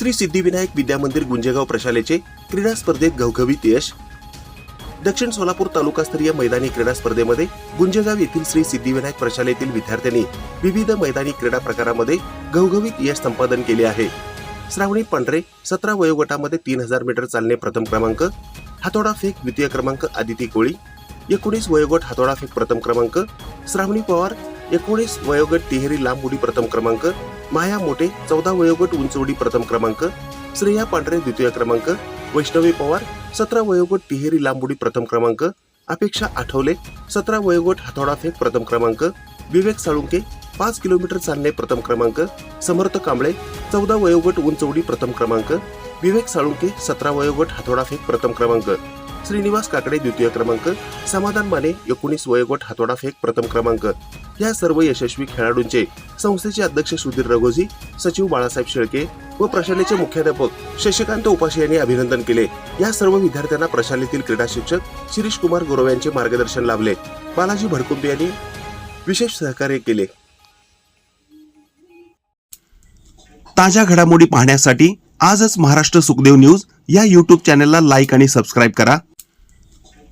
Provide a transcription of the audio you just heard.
श्री सिद्धिविनायक विद्यामंदिर गुंजेगाव प्रशालेचे क्रीडा स्पर्धेत घवघवीत यश. दक्षिण सोलापूर तालुकास्तरीय मैदानी क्रीडा स्पर्धेमध्ये गुंजेगाव येथील श्री सिद्धिविनायक प्रशालेतील विद्यार्थ्यांनी विविध मैदानी क्रीडा प्रकारामध्ये घवघवीत यश संपादन केले आहे. श्रावणी पांढरे सतरा वयोगटामध्ये तीन हजार मीटर चालणे प्रथम क्रमांक हातोडा फेक द्वितीय क्रमांक आदिती कोळी एकोणीस वयोगट हातोडा फेक प्रथम क्रमांक श्रावणी पवार एकोणीस वयोगट तिहेरी लांब उडी प्रथम क्रमांक माया मोठे चौदा वयोगट उंच उडी प्रथम क्रमांक श्रेया पांढरे द्वितीय क्रमांक वैष्णवी पवार सतरा वयोगट तिहेरी लांब उडी प्रथम क्रमांक अपेक्षा आठवले सतरा वयोगट हातोडा फेक प्रथम क्रमांक विवेक साळुंके पाच किलोमीटर चालणे प्रथम क्रमांक समर्थ कांबळे चौदा वयोगट उंच उडी प्रथम क्रमांक विवेक साळुंके सतरा वयोगट हातोडा फेक प्रथम क्रमांक. श्रीनिवास काकडे द्वितीय क्रमांक समाधान माने एकोणीस वयोगट हातोडा फेक प्रथम क्रमांक. या सर्व यशस्वी खेळाडूंचे संस्थेचे अध्यक्ष सुधीर रघोजी सचिव बाळासाहेब शेळके व प्रशालेचे मुख्याध्यापक शशिकांत उपाशी यांनी अभिनंदन केले. या सर्व विद्यार्थ्यांना प्रशालेतील क्रीडा शिक्षक शिरीष कुमार गुरव यांचे मार्गदर्शन लाभले. बालाजी भडकुंबे यांनी विशेष सहकार्य केले. ताज्या घडामोडी पाहण्यासाठी आजच महाराष्ट्र सुखदेव न्यूज या यूट्यूब चॅनलला लाईक आणि सबस्क्राईब करा.